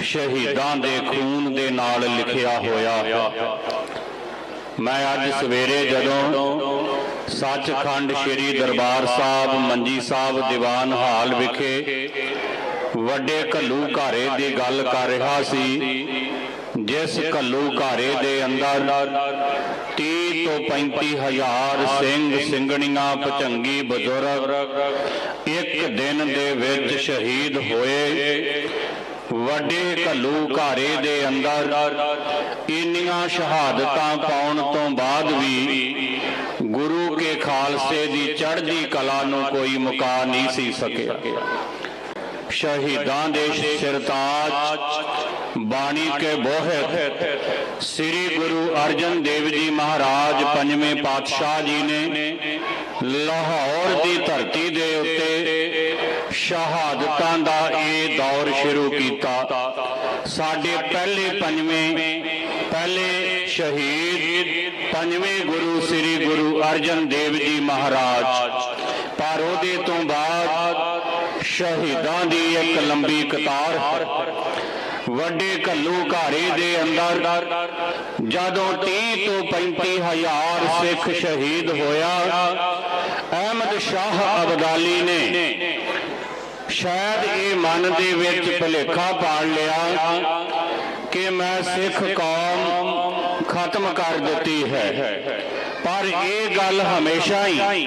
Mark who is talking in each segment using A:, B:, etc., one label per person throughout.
A: ਸ਼ਹੀਦਾਂ ਦੇ ਖੂਨ ਦੇ ਨਾਲ ਲਿਖਿਆ ਹੋਇਆ ਮੈਂ ਅੱਜ ਸਵੇਰੇ ਜਦੋਂ ਸੱਚਖੰਡ ਸ੍ਰੀ ਦਰਬਾਰ ਸਾਹਿਬ ਮੰਜੀ ਸਾਹਿਬ ਦੀਵਾਨ ਹਾਲ ਵਿਖੇ ਵੱਡੇ ਘੱਲੂ ਘਾਰੇ ਦੀ ਗੱਲ ਕਰ ਰਿਹਾ ਸੀ, ਜਿਸ ਘੱਲੂ ਘਾਰੇ ਦੇ ਅੰਦਰ 30 ਤੋਂ 35 ਹਜ਼ਾਰ ਸਿੰਘ ਸਿੰਘਣੀਆਂ ਭਚੰਗੀ ਬਜ਼ੁਰਗ ਇੱਕ ਦਿਨ ਦੇ ਵਿੱਚ ਸ਼ਹੀਦ ਹੋਏ। ਵੱਡੇ ਘੱਲੂ ਘਾਰੇ ਦੇ ਅੰਦਰ ਇੰਨੀਆਂ ਸ਼ਹਾਦਤਾਂ ਪਾਉਣ ਤੋਂ ਬਾਅਦ ਵੀ ਗੁਰੂ ਕੇ ਖਾਲਸੇ ਦੀ ਚੜ੍ਹਦੀ ਕਲਾ ਨੂੰ ਕੋਈ ਮੁਕਾ ਨਹੀਂ ਸੀ ਸਕਿਆ। ਸ਼ਹੀਦਾਂ ਦੇ ਸਿਰਤਾਜ ਬਾਣੀ ਕੇ ਬੋਹਿਤ ਸ੍ਰੀ ਗੁਰੂ ਅਰਜਨ ਦੇਵ ਜੀ ਮਹਾਰਾਜ ਪੰਜਵੇਂ ਪਾਤਸ਼ਾਹ ਜੀ ਨੇ ਲਾਹੌਰ ਦੀ ਧਰਤੀ ਦੇ ਉੱਤੇ ਸ਼ਹਾਦਤਾਂ ਦਾ ਦੌਰ ਸ਼ੁਰੂ ਕੀਤਾ। ਸਾਡੇ ਪਹਿਲੇ ਪੰਜਵੇਂ, ਪਹਿਲੇ ਸ਼ਹੀਦ ਪੰਜਵੇਂ ਗੁਰੂ ਸ੍ਰੀ ਗੁਰੂ ਅਰਜਨ ਦੇਵ ਜੀ ਮਹਾਰਾਜ। ਪਰ ਉਹਦੇ ਤੋਂ ਬਾਅਦ ਸ਼ਹੀਦਾਂ ਦੀ ਇੱਕ ਲੰਬੀ ਕਤਾਰ ਵੱਡੇ ਘੱਲੂ ਘਾਰੇ ਦੇ ਅੰਦਰ ਜਦੋਂ 30 ਤੋਂ 35 ਹਜ਼ਾਰ ਸਿੱਖ ਸ਼ਹੀਦ ਹੋਇਆ, ਅਹਿਮਦ ਸ਼ਾਹ ਅਬਦਾਲੀ ਨੇ ਸ਼ਾਇਦ ਇਹ ਮਨ ਦੇ ਵਿੱਚ ਭੁਲੇਖਾ ਪਾੜ ਲਿਆ ਕਿ ਮੈਂ ਸਿੱਖ ਕੌਮ ਖਤਮ ਕਰ ਦਿੱਤੀ ਹੈ। ਪਰ ਇਹ ਗੱਲ ਹਮੇਸ਼ਾ ਹੀ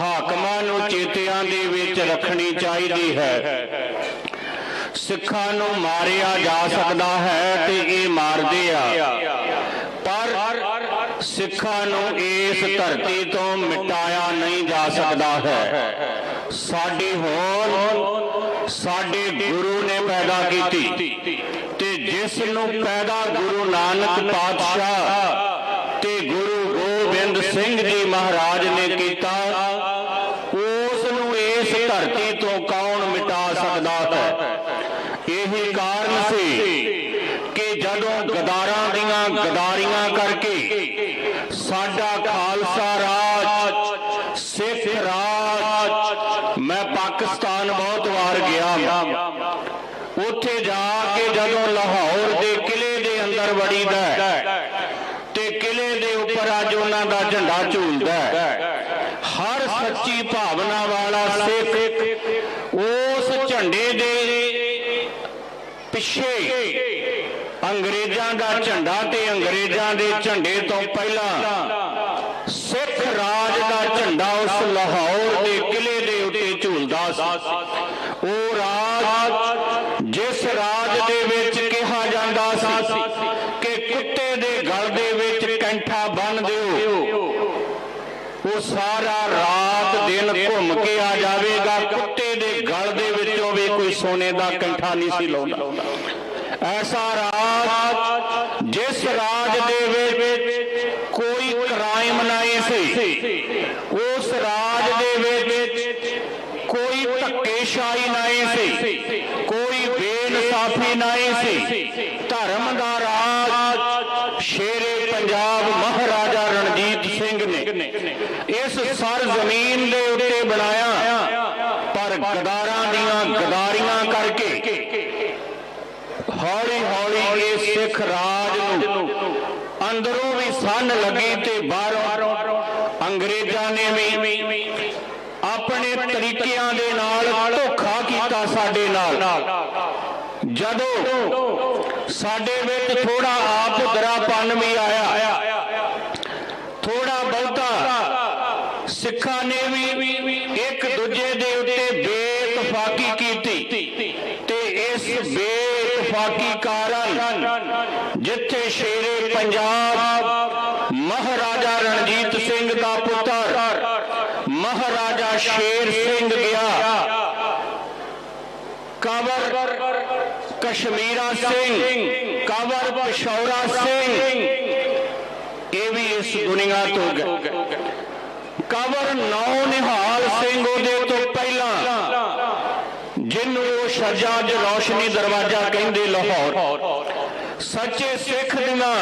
A: ਹਾਕਮਾਂ ਨੂੰ ਚੇਤਿਆਂ ਦੇ ਵਿੱਚ ਰੱਖਣੀ ਚਾਹੀਦੀ ਹੈ। ਸਿੱਖਾਂ ਨੂੰ ਮਾਰਿਆ ਜਾ ਸਕਦਾ ਹੈ ਤੇ ਇਹ ਮਾਰਦੇ ਆ। ਪਰ ਸਿੱਖਾਂ ਨੂੰ ਇਸ ਧਰਤੀ ਤੋਂ ਮਿਟਾਇਆ ਨਹੀਂ ਜਾ ਸਕਦਾ ਹੈ। ਸਾਡੀ ਹੋਂਦ ਸਾਡੇ ਗੁਰੂ ਨੇ ਪੈਦਾ ਕੀਤੀ। ਤੇ ਜਿਸ ਨੂੰ ਪੈਦਾ ਗੁਰੂ ਨਾਨਕ ਪਾਤਸ਼ਾਹ ਤੇ ਗੁਰੂ ਗੋਬਿੰਦ ਸਿੰਘ ਜੀ ਮਹਾਰਾਜ ਨੇ ਕੀਤਾ, ਉਸ ਨੂੰ ਇਸ ਧਰਤੀ ਤੋਂ ਕੌਣ ਮਿਟਾ ਸਕਦਾ ਹੈ? ਇਹੀ ਕਾਰਨ ਸੀ ਕਿ ਜਦੋਂ ਗਦਾਰਾਂ ਦੀਆਂ ਗਦਾਰ ਕਰਕੇ ਸਾਡਾ ਖਾਲਸਾ ਰਾਜ ਸਿੱਖ ਰਾਜ ਮੈਂ ਪਾਕਿਸਤਾਨ ਬਹੁਤ ਵਾਰ ਗਿਆ ਉੱਥੇ ਜਾ ਕੇ ਜਦੋਂ ਲਾਹੌਰ ਦੇ ਕਿਲੇ ਦੇ ਅੰਦਰ ਵੜੀਦਾ ਹੈ, ਤੇ ਕਿਲੇ ਦੇ ਉੱਪਰ ਅੱਜ ਉਹਨਾਂ ਦਾ ਝੰਡਾ ਝੂਲਦਾ ਹੈ। ਹਰ ਸੱਚੀ ਭਾਵਨਾ ਵਾਲਾ ਸਿੱਖ ਉਸ ਝੰਡੇ ਦੇ ਪਿੱਛੇ ਅੰਗਰੇਜ਼ਾਂ ਦਾ ਝੰਡਾ ਤੇ ਅੰਗਰੇਜ਼ਾਂ ਦੇ ਝੰਡੇ ਤੋਂ ਪਹਿਲਾਂ ਸਿੱਖ ਰਾਜ ਦਾ ਝੰਡਾ ਉਸ ਲਾਹੌਰ ਦੇ ਕਿਲੇ ਦੇ ਉੱਤੇ ਝੂਲਦਾ ਸੀ ਉਹ ਰਾਜ ਜਿਸ ਰਾਜ ਦੇ ਵਿੱਚ ਕਿਹਾ ਜਾਂਦਾ ਸੀ ਕਿ ਕੁੱਤੇ ਦੇ ਗਲ ਦੇ ਵਿੱਚ ਕੈਂਠਾ ਬੰਨ ਦਿਓ ਉਹ ਸਾਰਾ ਰਾਤ ਦਿਨ ਘੁੰਮ ਕੇ ਆ ਜਾਵੇਗਾ, ਕੁੱਤੇ ਦੇ ਗਲ ਦੇ ਵਿੱਚੋਂ ਵੀ ਕੋਈ ਸੋਨੇ ਦਾ ਕੰਠਾ ਨਹੀਂ ਸੀ ਲਾਉਂਦਾ। ਐਸਾ ਰਾਜ ਜਿਸ ਰਾਜ ਦੇ ਵਿੱਚ ਕੋਈ ਕ੍ਰਾਈਮ ਨਹੀਂ ਸੀ, ਉਸ ਰਾਜ ਦੇ ਵਿੱਚ ਕੋਈ ਧੱਕੇਸ਼ਾਹੀ ਨਹੀਂ ਸੀ, ਕੋਈ ਬੇਇਨਸਾਫੀ ਨਹੀਂ ਸੀ। ਧਰਮ ਦਾ ਰਾਜ ਸ਼ੇਰੇ ਪੰਜਾਬ ਮਹਾਰਾਜਾ ਰਣਜੀਤ ਸਿੰਘ ਨੇ ਇਸ ਸਰ ਜ਼ਮੀਨ ਦੇ ਉੱਤੇ ਬਣਾਇਆ ਪਰ ਗਦਾਰਾਂ ਦੀਆਂ ਗਦਾਰੀਆਂ ਕਰਕੇ ਹੌਲੀ ਹੌਲੀ ਇਹ ਸਿੱਖ ਰਾਜ ਨੂੰ ਅੰਦਰੋਂ ਵੀ ਸੰਨ ਲੱਗੀ ਤੇ ਬਾਹਰੋਂ ਅੰਗਰੇਜ਼ਾਂ ਨੇ ਵੀ ਆਪਣੇ ਤਰੀਕਿਆਂ ਦੇ ਨਾਲ ਧੋਖਾ ਕੀਤਾ ਸਾਡੇ ਨਾਲ। ਜਦੋਂ ਸਾਡੇ ਵਿੱਚ ਥੋੜਾ ਆਪ ਦਰਾਪਨ ਵੀ ਆਇਆ ਥੋੜਾ ਬਹੁਤਾ ਸਿੱਖਾਂ ਨੇ ਵੀ ਇੱਕ ਦੂਜੇ ਦੇ ਉੱਤੇ ਬੇਇਤਫਾਕੀ ਕੀਤੀ ਤੇ ਇਸ ਬੇਇਤਫਾਕੀ ਕਾਰਨ ਜਿੱਥੇ ਸ਼ੇਰੇ ਪੰਜਾਬ ਮਹਾਰਾਜਾ ਰਣਜੀਤ ਸਿੰਘ ਦਾ ਪੁੱਤਰ ਮਹਾਰਾਜਾ ਸ਼ੇਰ ਸਿੰਘ ਗਿਆ। ਕਵਰ ਕਸ਼ਮੀਰਾ ਸਿੰਘ ਕਵਰ ਪਿਸ਼ੌਰਾ ਸਿੰਘ, ਇਹ ਵੀ ਇਸ ਦੁਨੀਆ ਤੋਂ ਗਏ ਕਵਰ ਨੌ ਨਿਹਾਲ ਸਿੰਘ ਉਹਦੇ ਤੋਂ ਪਹਿਲਾਂ, ਜਿਹਨੂੰ ਉਹ ਸ਼ਜਾਜ ਰੋਸ਼ਨੀ ਦਰਵਾਜ਼ਾ ਕਹਿੰਦੇ ਲਾਹੌਰ। ਸੱਚੇ ਸਿੱਖ ਦੀਆਂ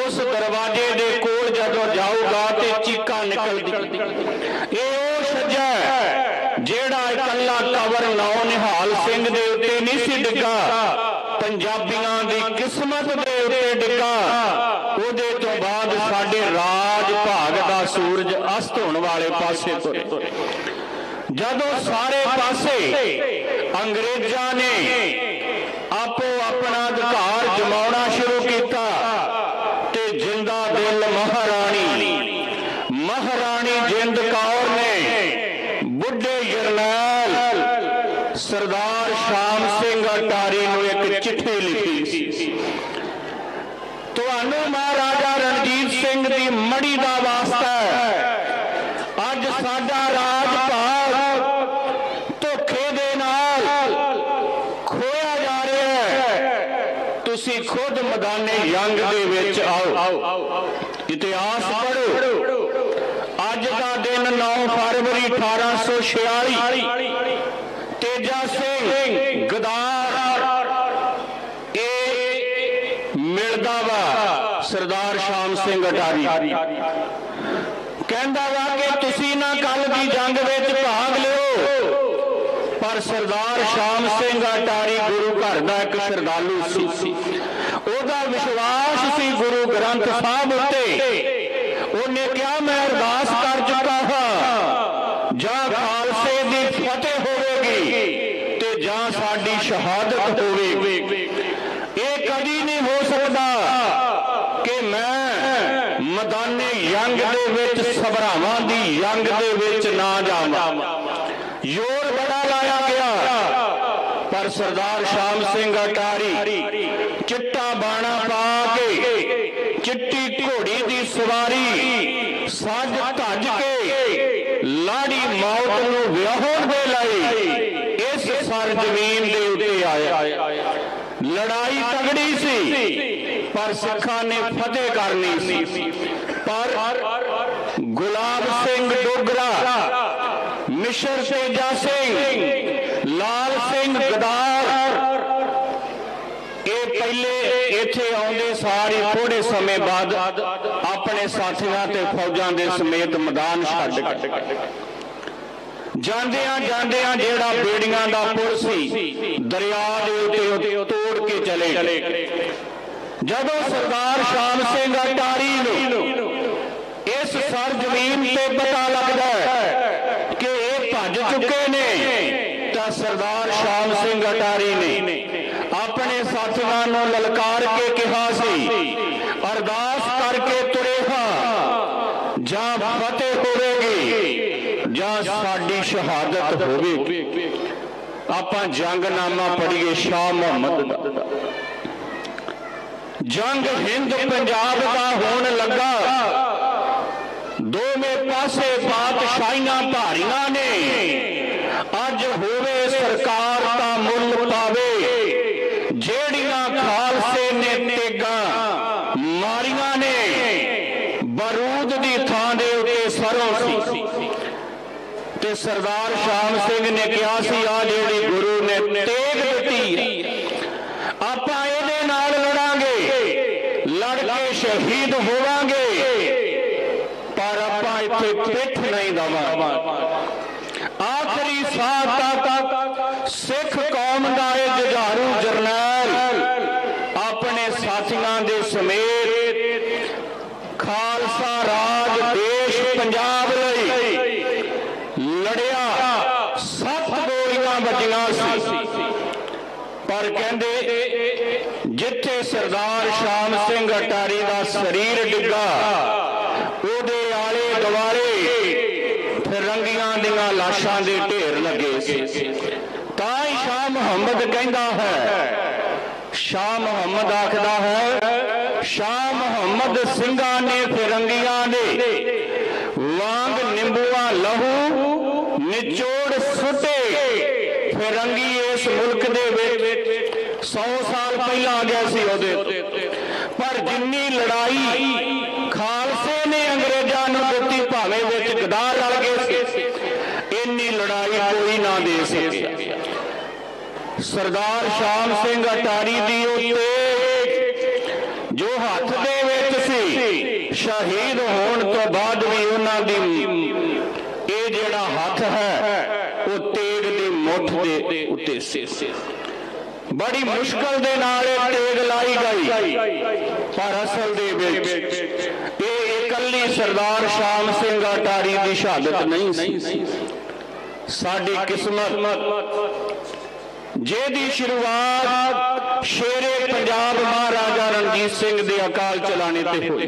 A: ਉਸ ਦਰਵਾਜ਼ੇ ਦੇ ਕੋਲ ਜਦੋਂ ਜਾਊਗਾ ਤੇ ਚੀਕਾਂ ਨਿਕਲਦੀ ਇਹ ਉਹ ਸ਼ਜਾ ਜਿਹੜਾ ਇਕੱਲਾ ਕਵਰ ਨੌ ਨਿਹਾਲ ਸਿੰਘ ਦੇ ਉੱਤੇ ਨਹੀਂ ਸੀ ਡਿੱਗਾ, ਪੰਜਾਬੀਆਂ ਦੀ ਕਿਸਮਤ ਦੇ ਉੱਤੇ ਡਿੱਗਾ ਉਹਦੇ ਤੋਂ ਬਾਅਦ ਸਾਡੇ ਰਾਜ ਭਾਗ ਦਾ ਸੂਰਜ ਅਸਤ ਹੋਣ ਵਾਲੇ ਪਾਸੇ ਤੁਰੇ। ਜਦੋਂ ਸਾਰੇ ਪਾਸੇ ਅੰਗਰੇਜ਼ਾਂ ਨੇ ਆਪੋ ਆਪਣਾ ਅਧਿਕਾਰ ਜਮਾਉਣਾ ਸ਼ੁਰੂ ਕੀਤਾ ਤੇ ਜਿੰਦਾ ਦਿਲ ਮਹਾਰਾਣੀ ਮਹਾਰਾਣੀ ਜਿੰਦ ਕੌਰ ਨੇ ਬੁੱਢੇ ਜਰਨੈਲ ਸਰਦਾਰ ਸ਼ਾਮ ਸਿੰਘ ਅਟਾਰੀ ਨੂੰ ਇੱਕ ਚਿੱਠੀ ਲਿਖੀ ਸੀ। ਤੁਹਾਨੂੰ ਮਹਾਰਾਜਾ ਰਣਜੀਤ ਸਿੰਘ ਦੀ ਮੜੀ ਦਾ ਵਾਸਤਾ ਹੈ ਅੱਜ ਸਾਡਾ ਰਾਜ ਭਾਗ ਧੋਖੇ ਦੇ ਨਾਲ ਖੋਇਆ ਜਾ ਰਿਹਾ ਹੈ ਤੁਸੀਂ ਖੁਦ ਜੰਗ ਦੇ ਵਿੱਚ ਆਓ। ਇਤਿਹਾਸ ਪੜ੍ਹੋ। ਅੱਜ ਦਾ ਦਿਨ 9 ਫਰਵਰੀ 1846 ਤੇਜਾ ਸਿੰਘ ਗਦਾਰ। ਇਹ ਮਿਲਦਾ ਵਾ ਸਰਦਾਰ ਸ਼ਾਮ ਸਿੰਘ ਅਟਾਰੀ। ਕਹਿੰਦਾ ਵਾ ਕਿ ਤੁਸੀਂ ਨਾ ਕੱਲ ਦੀ ਜੰਗ ਵਿੱਚ ਭਾਗ ਲਿਓ। ਪਰ ਸਰਦਾਰ ਸ਼ਾਮ ਸਿੰਘ ਅਟਾਰੀ ਗੁਰੂ ਘਰ ਦਾ ਇੱਕ ਸ਼ਰਧਾਲੂ ਸੀ। ਉਹਦਾ ਵਿਸ਼ਵਾਸ ਸੀ ਗੁਰੂ ਗ੍ਰੰਥ ਸਾਹਿਬ ਉੱਤੇ। ਉਹਨੇ ਕਿਹਾ, ਮੈਂ ਅਰਦਾਸ ਕਰ ਚੁੱਕਾ ਹਾਂ। ਜਾਂ ਖਾਲਸੇ ਦੀ ਫਤਿਹ ਹੋਵੇਗੀ ਤੇ ਜਾਂ ਸਾਡੀ ਸ਼ਹਾਦਤ ਹੋਵੇਗੀ। ਇਹ ਕਦੀ ਨਹੀਂ ਹੋ ਸਕਦਾ ਕਿ ਮੈਂ ਮੈਦਾਨੇ ਜੰਗ ਦੇ ਵਿੱਚ, ਸਭਰਾਵਾਂ ਦੀ ਜੰਗ ਦੇ ਵਿੱਚ ਨਾ ਜਾਵਾਂ। ਜ਼ੋਰ ਬੜਾ ਲਾਇਆ ਗਿਆ। ਪਰ ਸਰਦਾਰ ਸ਼ਾਮ ਸਿੰਘ ਅਟਾਰੀ ਚਿੱਟਾ ਬਾਣਾ ਪਾ ਕੇ ਚਿੱਟੀ ਘੋੜੀ ਦੀ ਸਵਾਰੀ ਸੱਜ ਧੱਜ ਕੇ ਲਾੜੀ ਮੌਤ ਨੂੰ ਵਿਆਹਣ ਦੇ ਲਈ ਇਸ ਸਰ ਜ਼ਮੀਨ ਦੇ ਉੱਤੇ ਆਇਆ ਲੜਾਈ ਤਗੜੀ ਸੀ ਪਰ ਸਿੱਖਾਂ ਨੇ ਫਤਿਹ ਕਰਨੀ ਸੀ। ਪਰ ਗੁਲਾਬ ਸਿੰਘ ਡੋਗਰਾ, ਮਿਸ਼ਰ ਤੇਜਾ ਸਿੰਘ ਲਾਲ ਸਿੰਘ ਗਦਾਰ, ਇਹ ਪਹਿਲੇ ਇੱਥੇ ਆਉਂਦੇ ਸਾਰੀ ਥੋੜੇ ਸਮੇਂ ਬਾਅਦ ਆਪਣੇ ਸਾਥੀਆਂ ਤੇ ਫੌਜਾਂ ਦੇ ਸਮੇਤ ਮੈਦਾਨ ਛੱਡ ਗਏ। ਜਾਂਦਿਆਂ ਜਾਂਦਿਆਂ ਜਿਹੜਾ ਬੇੜੀਆਂ ਦਾ ਪੁਲ ਸੀ, ਦਰਿਆ ਦੇ ਉੱਤੇ ਤੋੜ ਕੇ ਚਲੇ ਗਏ। ਜਦੋਂ ਸਰਦਾਰ ਸ਼ਾਮ ਸਿੰਘ ਅਟਾਰੀ ਨੂੰ ਇਸ ਸਰ ਜ਼ਮੀਨ ਤੇ ਪਤਾ ਲੱਗਦਾ ਹੈ ਕਿ ਇਹ ਭੱਜ ਚੁੱਕੇ ਨੇ, ਤਾਂ ਸਰਦਾਰ ਸ਼ਾਮ ਸਿੰਘ ਅਟਾਰੀ ਨੇ ਆਪਣੇ ਸਾਥੀਆਂ ਨੂੰ ਲਲਕਾਰ ਕੇ ਕਿਹਾ ਸੀ, ਅਰਦਾਸ ਕਰਕੇ ਤੁਰੇ ਹਾਂ, ਜਾਂ ਫਤਿਹ ਹੋਵੇਗੀ, ਜਾਂ ਸਾਡੀ ਸ਼ਹਾਦਤ ਹੋਵੇਗੀ। ਆਪਾਂ ਜੰਗਨਾਮਾ ਪੜ੍ਹੀਏ ਸ਼ਾਹ ਮੁਹੰਮਦ ਦਾ। ਜੰਗ ਹਿੰਦ ਪੰਜਾਬ ਦਾ ਹੋਣ ਲੱਗਾ। ਦੋਵੇਂ ਪਾਸੇ ਬਾਦਸ਼ਾਹੀਆਂ ਭਾਰੀਆਂ ਨੇ। ਅੱਜ ਹੋਵੇ ਸਰਕਾਰ ਦਾ ਮੁੱਲ ਪਾਵੇ। ਜਿਹੜੀਆਂ ਖਾਲਸੇ ਨੇ ਤੇਗਾਂ ਮਾਰੀਆਂ ਨੇ ਬਰੂਦ ਦੀ ਥਾਂ ਦੇ ਉੱਤੇ ਸਰੋਂ ਸੀ। ਤੇ ਸਰਦਾਰ ਸ਼ਾਮ ਸਿੰਘ ਨੇ ਕਿਹਾ ਸੀ ਆ ਜਿਹੜੀ ਗੁਰੂ ਨੇ ਤੇਗ ਦਿੱਤੀ ਹੈ, ਆਪਾਂ ਸ਼ਹੀਦ ਹੋਵਾਂਗੇ। ਪਰ ਆਪਾਂ ਇੱਥੇ ਪਿੱਠ ਨਹੀਂ ਦਵਾਂਗੇ। ਆਖਰੀ ਸਾਹ ਤੱਕ ਸਿੱਖ ਕੌਮ ਦਾ ਇਹ ਜੁਝਾਰੂ ਜਰਨੈਲ ਆਪਣੇ ਸਾਥੀਆਂ ਦੇ ਸਮੇਤ ਖਾਲਸਾ ਰਾਜ, ਦੇਸ਼, ਪੰਜਾਬ ਲਈ ਲੜਿਆ। ਸੱਤ ਗੋਲੀਆਂ ਵੱਜੀਆਂ ਸੀ। ਪਰ ਕਹਿੰਦੇ, ਜਿੱਥੇ ਸਰਦਾਰ ਸ਼ਾਮ ਸਿੰਘ ਅਟਾਰੀ ਦਾ ਸਰੀਰ ਡਿੱਗਾ, ਉਹਦੇ ਆਲੇ ਦੁਆਲੇ ਫਿਰੰਗੀਆਂ ਦੀਆਂ ਲਾਸ਼ਾਂ ਦੇ ਢੇਰ ਲੱਗੇ ਸੀ। ਤਾਂ ਹੀ ਸ਼ਾਹ ਮੁਹੰਮਦ ਕਹਿੰਦਾ ਹੈ, ਸ਼ਾਹ ਮੁਹੰਮਦ ਆਖਦਾ ਹੈ, ਸ਼ਾਹ ਮੁਹੰਮਦ ਸਿੰਘਾਂ ਨੇ ਫਿਰੰਗੀਆਂ ਦੇ ਵਾਂਗ ਨਿੰਬੂਆ ਲਹੂ ਨਿਚੋੜ ਸੁੱਟੇ, ਫਿਰੰਗੀ ਇਸ ਮੁਲਕ ਦੇ 100 ਸਾਲ ਪਹਿਲਾਂ ਆ ਗਿਆ ਸੀ ਉਹਦੇ ਪਰ ਜਿੰਨੀ ਲੜਾਈ ਖਾਲਸੇ ਨੇ ਅੰਗਰੇਜ਼ਾਂ ਨੂੰ ਦਿੱਤੀ, ਭਾਵੇਂ ਵਿੱਚ ਗਦਾਰ ਰਲ ਗਏ ਸੀ, ਇੰਨੀ ਲੜਾਈ ਕੋਈ ਨਾ ਦੇ ਸਕਿਆ। ਸਰਦਾਰ ਸ਼ਾਮ ਸਿੰਘ ਅਟਾਰੀ ਦੀ ਉੱਤੇ ਜੋ ਹੱਥ ਦੇ ਵਿੱਚ ਸੀ, ਸ਼ਹੀਦ ਹੋਣ ਤੋਂ ਬਾਅਦ ਵੀ ਉਹਨਾਂ ਦੀ ਇਹ ਜਿਹੜਾ ਹੱਥ ਹੈ, ਉਹ ਤੇਗ ਦੀ ਮੁੱਠ ਦੇ ਉੱਤੇ ਸੀ। ਬੜੀ ਮੁਸ਼ਕਲ ਦੇ ਨਾਲ ਇਹ ਟੇਗ ਲਾਈ ਗਈ। ਪਰ ਅਸਲ ਦੇ ਵਿੱਚ ਇਹ ਇਕੱਲੀ ਸਰਦਾਰ ਸ਼ਾਮ ਸਿੰਘ ਅਟਾਰੀ ਦੀ ਸ਼ਹਾਦਤ ਨਹੀਂ ਸੀ। ਸਾਡੀ ਕਿਸਮਤ ਜਿਹਦੀ ਸ਼ੁਰੂਆਤ ਸ਼ੇਰੇ ਪੰਜਾਬ ਮਹਾਰਾਜਾ ਰਣਜੀਤ ਸਿੰਘ ਦੇ ਅਕਾਲ ਚਲਾਣੇ ਤੇ ਹੋਈ।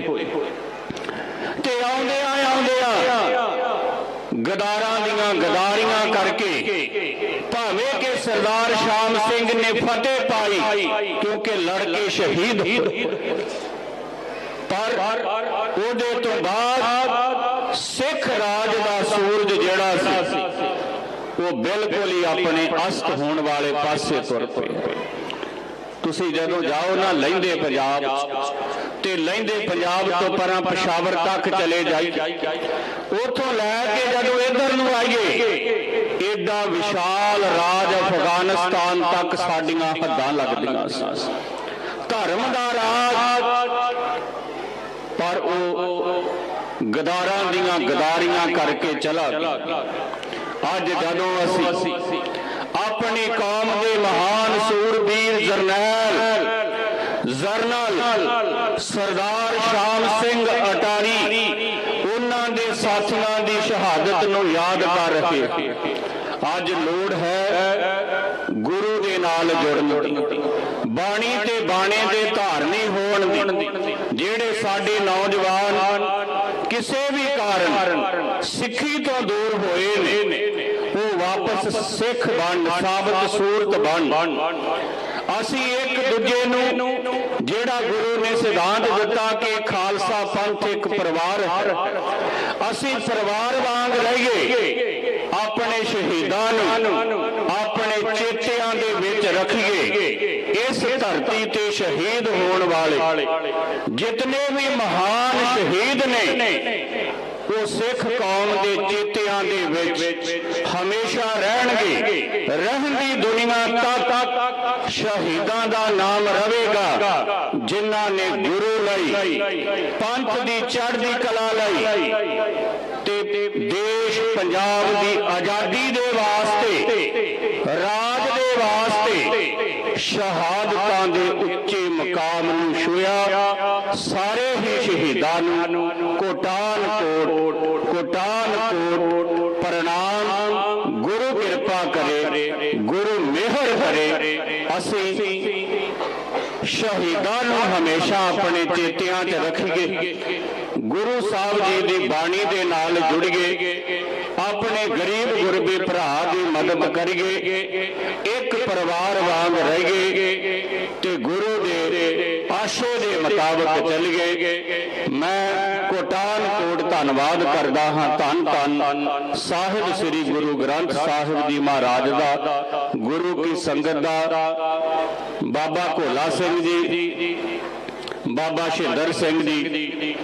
A: ਤੇ ਆਉਂਦਿਆਂ ਆਉਂਦਿਆਂ ਗਦਾਰਾਂ ਦੀਆਂ ਗਦਾਰੀਆਂ ਕਰਕੇ ਸਰਦਾਰ ਸ਼ਾਮ ਸਿੰਘ ਨੇ ਫਤਿਹ ਪਾਈ, ਕਿਉਂਕਿ ਲੜ ਕੇ ਸ਼ਹੀਦ ਪਰ ਉਹਦੇ ਤੋਂ ਬਾਅਦ ਸਿੱਖ ਰਾਜ ਦਾ ਸੂਰਜ ਜਿਹੜਾ ਸੀ, ਉਹ ਬਿਲਕੁਲ ਹੀ ਆਪਣੇ ਅਸਤ ਹੋਣ ਵਾਲੇ ਪਾਸੇ ਤੁਰ ਪਿਆ। ਤੁਸੀਂ ਜਦੋਂ ਜਾਓ ਨਾ ਲੈਂਦੇ ਪੰਜਾਬ ਤੇ ਲੈਂਦੇ ਪੰਜਾਬ ਤੋਂ ਪਰਾਂ ਪਸ਼ਾਵਰ ਤੱਕ ਚਲੇ ਜਾਈ ਉਥੋਂ ਲੈ ਕੇ ਜਦੋਂ ਇਧਰ ਨੂੰ ਆਈਏ ਏਡਾ ਵਿਸ਼ਾਲ ਰਾਜ ਅਫਗਾਨਿਸਤਾਨ ਤੱਕ ਸਾਡੀਆਂ ਹੱਦਾਂ ਲੱਗਦੀਆਂ ਸੀ। ਧਰਮ ਦਾ ਰਾਜ, ਪਰ ਉਹ ਗਦਾਰਾਂ ਦੀਆਂ ਗਦਾਰੀਆਂ ਕਰਕੇ ਚਲਾ ਗਿਆ। ਅੱਜ ਜਦੋਂ ਅਸੀਂ ਆਪਣੀ ਕੌਮ ਦੇ ਮਹਾਨ ਸੂਰਬੀਰ ਜਰਨੈਲ, ਜਰਨਲ ਸਰਦਾਰ ਸ਼ਾਮ ਸਿੰਘ ਅਟਾਰੀ ਸ਼ਹਾਦਤ ਨੂੰ ਯਾਦ ਕਰ ਰਹੇ ਹਾਂ। ਅੱਜ ਲੋੜ ਹੈ ਗੁਰੂ ਦੇ ਨਾਲ ਜੁੜਨ ਦੀ। ਬਾਣੀ ਤੇ ਬਾਣੇ ਦੇ ਧਾਰਨੀ ਹੋਣ ਦੀ। ਜਿਹੜੇ ਸਾਡੇ ਨੌਜਵਾਨ ਕਿਸੇ ਵੀ ਕਾਰਨ ਸਿੱਖੀ ਤੋਂ ਦੂਰ ਹੋਏ ਨੇ ਉਹ ਵਾਪਸ ਸਿੱਖ ਬਣ ਸਾਬਤ ਸੂਰਤ ਬਣ। ਅਸੀਂ ਇੱਕ ਦੂਜੇ ਨੂੰ ਜਿਹੜਾ ਗੁਰੂ ਨੇ ਸਿਧਾਂਤ ਦਿੱਤਾ ਕਿ ਖਾਲਸਾ ਪੰਥ ਇੱਕ ਪਰਿਵਾਰ ਹੈ। ਅਸੀਂ ਪਰਿਵਾਰ ਵਾਂਗ ਰਹੀਏ, ਆਪਣੇ ਸ਼ਹੀਦਾਂ ਨੂੰ, ਆਪਣੇ ਚੇਤਿਆਂ ਦੇ ਵਿੱਚ ਰੱਖੀਏ, ਇਸ ਧਰਤੀ ਤੇ ਸ਼ਹੀਦ ਹੋਣ ਵਾਲੇ। ਜਿਤਨੇ ਵੀ ਮਹਾਨ ਸ਼ਹੀਦ ਨੇ ਉਹ ਸਿੱਖ ਕੌਮ ਦੇ ਚੇਤਿਆਂ ਦੇ ਵਿੱਚ ਹਮੇਸ਼ਾ ਰਹਿਣਗੇ, ਰਹਿਣ ਦੁਨੀਆ ਤੱਕ ਸ਼ਹੀਦਾਂ ਦਾ ਨਾਮ ਰਹੇਗਾ ਜਿਨ੍ਹਾਂ ਨੇ ਗੁਰੂ ਲਈ, ਪੰਥ ਦੀ ਚੜ੍ਹਦੀ ਕਲਾ ਲਈ ਤੇ ਦੇਸ਼ ਪੰਜਾਬ ਦੀ ਆਜ਼ਾਦੀ ਦੇ ਵਾਸਤੇ, ਰਾਜ ਦੇ ਵਾਸਤੇ ਸ਼ਹਾਦਤਾਂ ਦੇ ਉੱਚੇ ਮਕਾਮ ਨੂੰ ਛੁਇਆ ਸਾਰੇ ਸ਼ਹੀਦਾਂ ਨੂੰ ਕੋਟਾਨ ਕੋਟ ਕੋਟਾਨ ਕੋਟ, ਪ੍ਰਣਾਮ, ਗੁਰੂ ਕਿਰਪਾ ਕਰੇ, ਗੁਰੂ ਮਿਹਰ ਕਰੇ। ਅਸੀਂ ਸ਼ਹੀਦਾਂ ਨੂੰ ਹਮੇਸ਼ਾ ਆਪਣੇ ਚੇਤਿਆਂ 'ਚ ਰੱਖੀਏ। ਗੁਰੂ ਸਾਹਿਬ ਜੀ ਦੀ ਬਾਣੀ ਦੇ ਨਾਲ ਜੁੜੀਏ ਆਪਣੇ ਗਰੀਬ ਗੁਰਬੇ ਭਰਾ ਦੀ ਮਦਦ ਕਰੀਏ। ਇੱਕ ਪਰਿਵਾਰ ਵਾਂਗ ਰਹੀਏ ਤੇ ਗੁਰੂ ਦੇ ਆਸ਼ੇ ਦੇ ਮੁਤਾਬਕ ਚੱਲੀਏ ਮੈਂ ਕੋਟਾਨ ਕੋਟ ਧੰਨਵਾਦ ਕਰਦਾ ਹਾਂ ਧੰਨ ਧੰਨ ਸਾਹਿਬ ਸ੍ਰੀ ਗੁਰੂ ਗ੍ਰੰਥ ਸਾਹਿਬ ਜੀ ਮਹਾਰਾਜ ਦਾ, ਗੁਰੂ ਕੀ ਸੰਗਤ ਦਾ, ਬਾਬਾ ਭੋਲਾ ਸਿੰਘ ਜੀ, ਬਾਬਾ ਸ਼ਿੰਦਰ ਸਿੰਘ ਜੀ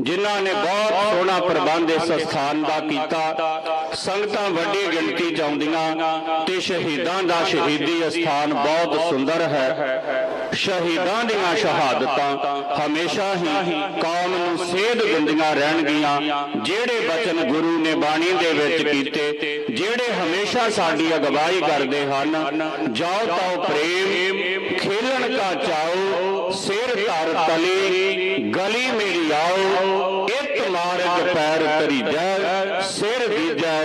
A: ਜਿਨ੍ਹਾਂ ਨੇ ਬਹੁਤ ਸੋਹਣਾ ਪ੍ਰਬੰਧ ਇਸ ਸਥਾਨ ਦਾ ਕੀਤਾ। ਸੰਗਤਾਂ ਵੱਡੀ ਗਿਣਤੀ ਚ ਆਉਂਦੀਆਂ ਤੇ ਸ਼ਹੀਦਾਂ ਦਾ ਸ਼ਹੀਦੀ ਸਥਾਨ ਬਹੁਤ ਸੁੰਦਰ ਹੈ। ਸ਼ਹੀਦਾਂ ਦੀਆਂ ਸ਼ਹਾਦਤਾਂ ਹਮੇਸ਼ਾ ਹੀ ਕੌਮ ਨੂੰ ਸੇਧ ਦਿੰਦੀਆਂ ਰਹਿਣਗੀਆਂ। ਜਿਹੜੇ ਬਚਨ ਗੁਰੂ ਨੇ ਬਾਣੀ ਦੇ ਵਿੱਚ ਕੀਤੇ ਜਿਹੜੇ ਹਮੇਸ਼ਾ ਸਾਡੀ ਅਗਵਾਈ ਕਰਦੇ ਹਨ ਜਾਓ ਤਾਓ ਪ੍ਰੇਮ ਖੇਲਣ ਕਾ ਚਾਓ ਸਿਰ ਧਰ ਤਲੀ, ਗਲੀ ਮੇਰੀ ਆਓ, ਇੱਕ ਮਾਰਗ ਪੈਰ ਤਰੀਜੈ ਸਿਰ ਦੀਜੈ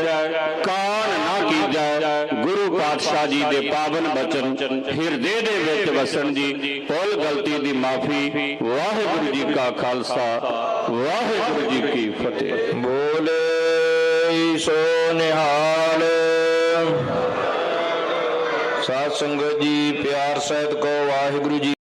A: ਕਾਨ ਨਾ ਕੀਜੈ। ਗੁਰੂ ਪਾਤਸ਼ਾਹ ਜੀ ਦੇ ਪਾਵਨ ਬਚਨ, ਹਿਰਦੇ ਦੇ ਵਿੱਚ ਵਸਣ ਜੀ, ਭੁੱਲ ਗਲਤੀ ਦੀ ਮਾਫੀ, ਵਾਹਿਗੁਰੂ ਜੀ ਕਾ ਖਾਲਸਾ, ਵਾਹਿਗੁਰੂ ਜੀ ਕੀ ਫਤਿਹ।
B: ਬੋਲੇ ਸੋ ਨਿਹਾਲ। ਸਾਧ ਸੰਗਤ ਜੀ, ਪਿਆਰ ਸਹਿਤ ਕੋ ਵਾਹਿਗੁਰੂ ਜੀ